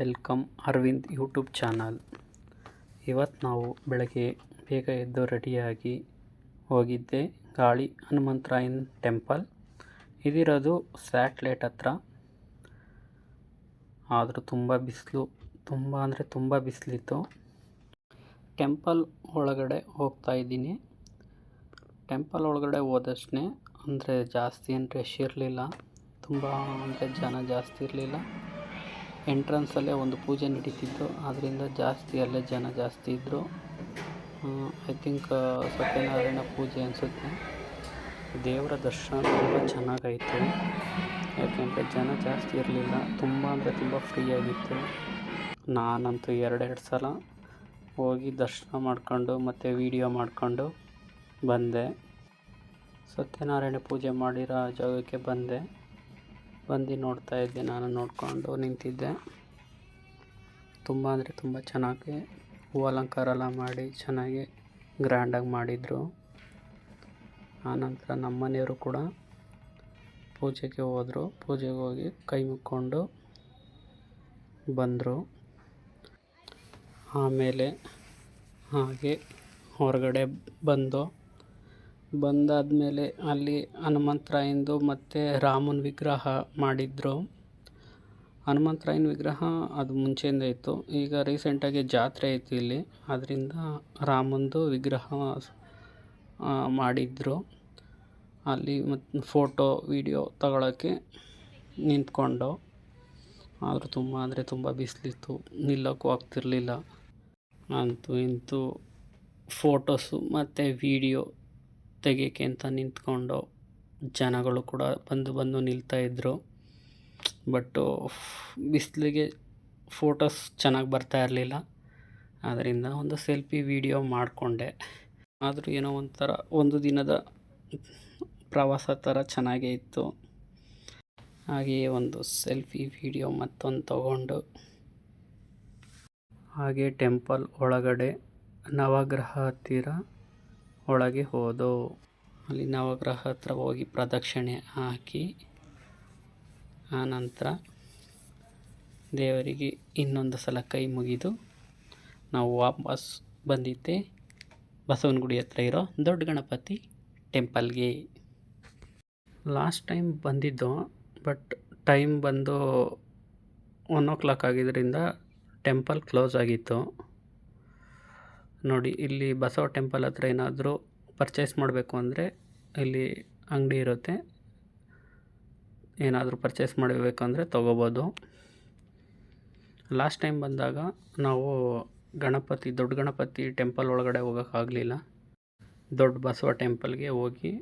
Welcome Arvind YouTube channel. ಇವತ್ತು ನಾವು ಬೆಳಗ್ಗೆ ಬೇಗ ಎದ್ದು ರೆಡಿಯಾಗಿ ಹೋಗಿದ್ದೆ ಗಾಳಿ ಹನುಮಂತರಾಯನ್ ಟೆಂಪಲ್. ಇದಿರೋದು ಸ್ಯಾಟ್ಲೈಟ್ ಹತ್ರ. ಆದರೂ ತುಂಬ ಬಿಸಿಲು, ತುಂಬ ಅಂದರೆ ತುಂಬ ಬಿಸಿಲಿತ್ತು. ಟೆಂಪಲ್ ಒಳಗಡೆ ಹೋಗ್ತಾ ಇದ್ದೀನಿ. ಟೆಂಪಲ್ ಒಳಗಡೆ ಹೋದಷ್ಟೇ ಅಂದರೆ ಜಾಸ್ತಿ ಏನು ರಶ್ ಇರಲಿಲ್ಲ. ತುಂಬ ಅಂದರೆ ಜನ ಜಾಸ್ತಿ ಇರಲಿಲ್ಲ. ಎಂಟ್ರೆನ್ಸಲ್ಲೇ ಒಂದು ಪೂಜೆ ನಡೀತಿತ್ತು. ಆದ್ದರಿಂದ ಜಾಸ್ತಿ ಅಲ್ಲೇ ಜನ ಜಾಸ್ತಿ ಇದ್ದರು ಐ ಥಿಂಕ್ ಸತ್ಯನಾರಾಯಣ ಪೂಜೆ ಅನಿಸುತ್ತೆ. ದೇವರ ದರ್ಶನ ತುಂಬ ಚೆನ್ನಾಗಾಯಿತು ಯಾಕೆಂದರೆ ಜನ ಜಾಸ್ತಿ ಇರಲಿಲ್ಲ. ತುಂಬ ಅಂದರೆ ತುಂಬ ಫ್ರೀಯಾಗಿತ್ತು ನಾನಂತೂ ಎರಡೆರಡು ಸಲ ಹೋಗಿ ದರ್ಶನ ಮಾಡಿಕೊಂಡು ಮತ್ತು ವೀಡಿಯೋ ಮಾಡಿಕೊಂಡು ಬಂದೆ. ಸತ್ಯನಾರಾಯಣ ಪೂಜೆ ಮಾಡಿರೋ ಜಾಗಕ್ಕೆ ಬಂದೆ. ಬಂದು ನೋಡ್ತಾ ಇದ್ದೆ, ನಾನು ನೋಡಿಕೊಂಡು ನಿಂತಿದ್ದೆ. ತುಂಬ ಅಂದರೆ ತುಂಬ ಚೆನ್ನಾಗಿ ಹೂ ಅಲಂಕಾರ ಎಲ್ಲ ಮಾಡಿ ಚೆನ್ನಾಗಿ ಗ್ರ್ಯಾಂಡಾಗಿ ಮಾಡಿದರು. ಆನಂತರ ನಮ್ಮ ಮನೆಯವರು ಕೂಡ ಪೂಜೆಗೆ ಹೋದರು. ಪೂಜೆಗೆ ಹೋಗಿ ಕೈ ಮುಕ್ಕೊಂಡು ಬಂದರು. ಆಮೇಲೆ ಹಾಗೆ ಹೊರಗಡೆ ಬಂದು ಬಂದಾದಮೇಲೆ ಅಲ್ಲಿ ಹನುಮಂತರಾಯಂದು ಮತ್ತು ರಾಮನ ವಿಗ್ರಹ ಮಾಡಿದ್ರು. ಹನುಮಂತರಾಯನ ವಿಗ್ರಹ ಅದು ಮುಂಚೆಯಿಂದ ಇತ್ತು. ಈಗ ರೀಸೆಂಟಾಗಿ ಜಾತ್ರೆ ಇತ್ತು ಇಲ್ಲಿ. ಅದರಿಂದ ರಾಮಂದು ವಿಗ್ರಹ ಮಾಡಿದ್ರು. ಅಲ್ಲಿ ಮತ್ತು ಫೋಟೋ, ವೀಡಿಯೋ ತಗೊಳ್ಳೋಕ್ಕೆ ನಿಂತ್ಕೊಂಡು. ಆದರೂ ತುಂಬ ಅಂದರೆ ತುಂಬ ಬಿಸಿಲಿತ್ತು. ನಿಲ್ಲೋಕ್ಕೂ ಆಗ್ತಿರಲಿಲ್ಲ. ಅಂತೂ ಇಂತೂ ಫೋಟೋಸು ಮತ್ತು ವೀಡಿಯೋ ತೆಗಿಯೋಕ್ಕೆ ಅಂತ ನಿಂತ್ಕೊಂಡು ಜನಗಳು ಕೂಡ ಬಂದು ಬಂದು ನಿಲ್ತಾಯಿದ್ರು ಬಟ್ಟು ಬಿಸಿಲಿಗೆ ಫೋಟೋಸ್ ಚೆನ್ನಾಗಿ ಬರ್ತಾ ಇರಲಿಲ್ಲ. ಆದ್ದರಿಂದ ಒಂದು ಸೆಲ್ಫಿ ವೀಡಿಯೋ ಮಾಡಿಕೊಂಡೆ. ಆದರೂ ಏನೋ ಒಂಥರ ಒಂದು ದಿನದ ಪ್ರವಾಸ ಥರ ಚೆನ್ನಾಗೇ ಇತ್ತು. ಹಾಗೆಯೇ ಒಂದು ಸೆಲ್ಫಿ ವೀಡಿಯೋ ಮತ್ತೊಂದು ತಗೊಂಡು. ಹಾಗೆ ಟೆಂಪಲ್ ಒಳಗಡೆ ನವಗ್ರಹ ಹತ್ತಿರ ಒಳಗೆ ಹೋದೋ. ಅಲ್ಲಿ ನವಗ್ರಹ ಹತ್ರ ಹೋಗಿ ಪ್ರದಕ್ಷಿಣೆ ಹಾಕಿ ಆನಂತರ ದೇವರಿಗೆ ಇನ್ನೊಂದು ಸಲ ಕೈ ಮುಗಿದು ನಾವು ವಾಪಸ್ ಬಂದಿದ್ದೆ. ಬಸವನಗುಡಿ ಹತ್ರ ಇರೋ ದೊಡ್ಡ ಗಣಪತಿ ಟೆಂಪಲ್ಗೆ. ಲಾಸ್ಟ್ ಟೈಮ್ ಬಂದಿದ್ದು, ಬಟ್ ಟೈಮ್ ಬಂದು ಒನ್ ಓ ಕ್ಲಾಕ್ ಆಗಿದ್ದರಿಂದ ಟೆಂಪಲ್ ಕ್ಲೋಸ್ ಆಗಿತ್ತು. ನೋಡಿ, ಇಲ್ಲಿ ಬಸವ ಟೆಂಪಲ್ ಹತ್ರ ಏನಾದರೂ ಪರ್ಚೇಸ್ ಮಾಡಬೇಕು ಅಂದರೆ ಇಲ್ಲಿ ಅಂಗಡಿ ಇರುತ್ತೆ. ಏನಾದರೂ ಪರ್ಚೇಸ್ ಮಾಡಬೇಕಂದ್ರೆ ತೊಗೋಬೋದು. ಲಾಸ್ಟ್ ಟೈಮ್ ಬಂದಾಗ ನಾವು ಗಣಪತಿ, ದೊಡ್ಡ ಗಣಪತಿ ಟೆಂಪಲ್ ಒಳಗಡೆ ಹೋಗೋಕ್ಕಾಗಲಿಲ್ಲ ದೊಡ್ಡ ಬಸವ ಟೆಂಪಲ್ಗೆ ಹೋಗಿ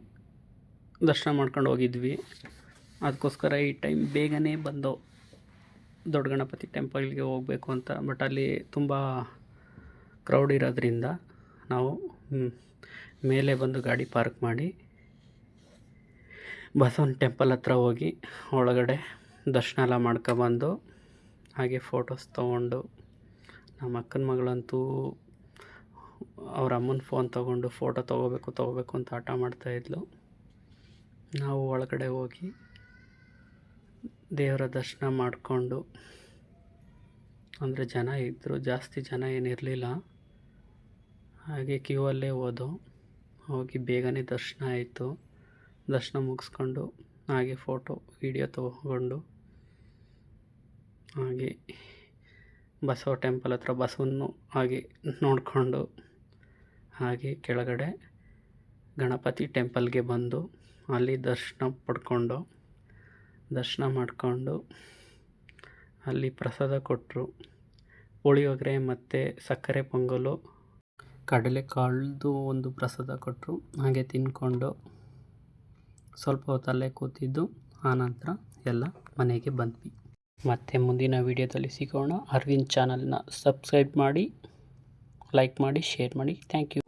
ದರ್ಶನ ಮಾಡ್ಕೊಂಡು ಹೋಗಿದ್ವಿ. ಅದಕ್ಕೋಸ್ಕರ ಈ ಟೈಮ್ ಬೇಗನೆ ಬಂದು ದೊಡ್ಡ ಗಣಪತಿ ಟೆಂಪಲ್ಗೆ ಹೋಗಬೇಕು ಅಂತ ಬಟ್ ಅಲ್ಲಿ ತುಂಬ ಕ್ರೌಡ್ ಇರೋದ್ರಿಂದ ನಾವು ಮೇಲೆ ಬಂದು ಗಾಡಿ ಪಾರ್ಕ್ ಮಾಡಿ ಬಸವನ ಟೆಂಪಲ್ ಹತ್ರ ಹೋಗಿ ಒಳಗಡೆ ದರ್ಶನ ಎಲ್ಲ ಮಾಡ್ಕೊಬಂದು ಹಾಗೆ ಫೋಟೋಸ್ ತೊಗೊಂಡು ನಮ್ಮ ಅಕ್ಕನ ಮಗಳಂತೂ ಅವ್ರ ಅಮ್ಮನ ಫೋನ್ ತೊಗೊಂಡು ಫೋಟೋ ತೊಗೋಬೇಕು ತೊಗೋಬೇಕು ಅಂತ ಆಟ ಮಾಡ್ತಾಯಿದ್ಲು ನಾವು ಒಳಗಡೆ ಹೋಗಿ ದೇವರ ದರ್ಶನ ಮಾಡಿಕೊಂಡು, ಅಂದರೆ ಜನ ಇದ್ದರು ಜಾಸ್ತಿ ಜನ ಏನಿರಲಿಲ್ಲ. ಹಾಗೆ ಕ್ಯೂ ಅಲ್ಲೇ ಹೋದೋ. ಹೋಗಿ ಬೇಗನೆ ದರ್ಶನ ಆಯಿತು. ದರ್ಶನ ಮುಗಿಸ್ಕೊಂಡು ಹಾಗೆ ಫೋಟೋ, ವೀಡಿಯೋ ತೊಗೊಂಡು ಹಾಗೆ ಬಸವ ಟೆಂಪಲ್ ಹತ್ರ ಬಸವನ್ನು ಹಾಗೆ ನೋಡಿಕೊಂಡು ಹಾಗೆ ಕೆಳಗಡೆ ಗಣಪತಿ ಟೆಂಪಲ್ಗೆ ಬಂದು ಅಲ್ಲಿ ದರ್ಶನ ಪಡ್ಕೊಂಡು, ದರ್ಶನ ಮಾಡಿಕೊಂಡು ಅಲ್ಲಿ ಪ್ರಸಾದ ಕೊಟ್ಟರು. ಪುಳಿಯೋಗರೆ ಮತ್ತು ಸಕ್ಕರೆ ಪೊಂಗಲು ಕಡಲೆಕಾಳ್ದು ಒಂದು ಪ್ರಸಾದ ಕೊಟ್ಟರು ಹಾಗೆ ತಿಂದ್ಕೊಂಡು ಸ್ವಲ್ಪ ಹೊತ್ತು ಅಲ್ಲೇ ಕೂತಿದ್ದು. ಆನಂತರ ಎಲ್ಲ ಮನೆಗೆ ಬಂದ್ವಿ. ಮತ್ತೆ ಮುಂದಿನ ವಿಡಿಯೋದಲ್ಲಿ ಸಿಗೋಣ. ಅರವಿಂದ್ ಚಾನಲ್ನ ಸಬ್ಸ್ಕ್ರೈಬ್ ಮಾಡಿ, ಲೈಕ್ ಮಾಡಿ, ಶೇರ್ ಮಾಡಿ. Thank you.